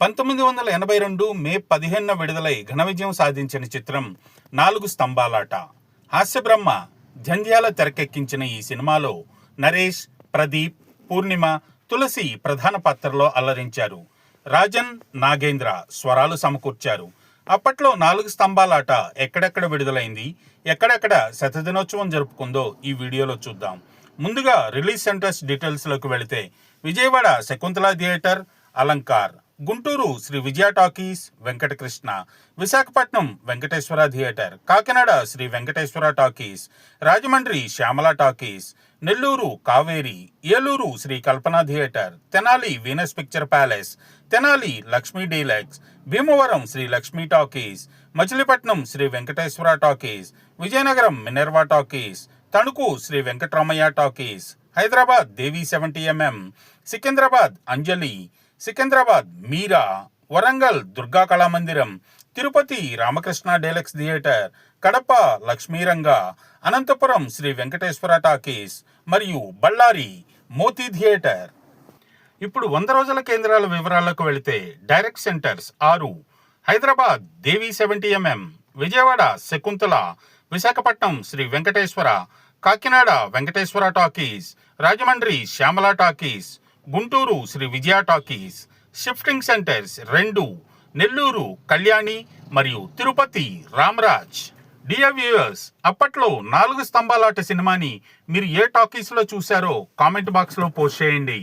పంతొమ్మిది వందల ఎనభై రెండు మే పదిహేనున విడుదలై ఘన విజయం సాధించిన చిత్రం నాలుగు స్తంభాలాట. హాస్యబ్రహ్మ జంధ్యాల తెరకెక్కించిన ఈ సినిమాలో నరేష్ ప్రదీప్ పూర్ణిమ తులసి ప్రధాన పాత్రలో అల్లరించారు రాజన్ నాగేంద్ర స్వరాలు సమకూర్చారు. అప్పట్లో నాలుగు స్తంభాలాట ఎక్కడెక్కడ విడుదలైంది ఎక్కడెక్కడ శతదినోత్సవం జరుపుకుందో ఈ వీడియోలో చూద్దాం. ముందుగా రిలీజ్ సెంటర్స్ డీటెయిల్స్లోకి వెళితే Vijayawada Shakuntala theatre Alankar. Guntur Sri Vijaya talkies Venkatakrishna Visakhapatnam Venkateswara theatre Kakinada Sri Venkateswara talkies Rajahmundry Shyamala talkies Nellore Kaveri Eluru Sri Kalpana theatre Tenali Venus picture palace Tenali Lakshmi deluxe Bhimavaram Sri Lakshmi talkies Machilipatnam Sri Venkateswara talkies Vizianagaram Minerva talkies Tanuku Sri Venkataramaiah talkies Hyderabad Devi seventy MM Secunderabad Anjali Secunderabad Meera Warangal Durga Kalamandiram Tirupati Ramakrishna deluxe theatre Kadapa Lakshmiranga Anantapur Sri Venkateswara talkies మరియు Bellary Moti theatre. ఇప్పుడు వంద రోజుల కేంద్రాల వివరాలకు వెళితే direct centres ఆరు Hyderabad Devi seventy MM Vijayawada Shakuntala Visakhapatnam Sri Venkateswara Kakinada Venkateswara talkies Rajahmundry Shyamala talkies Guntur Sri Vijaya talkies shifting centers రెండు నెల్లూరు కళ్యాణి మరియు తిరుపతి రామ్రాజ్. డియర్ వ్యూయర్స్ అప్పట్లో నాలుగు స్తంభాలాట సినిమాని మీరు ఏ టాకీస్లో చూశారో కామెంట్ బాక్స్లో పోస్ట్ చేయండి.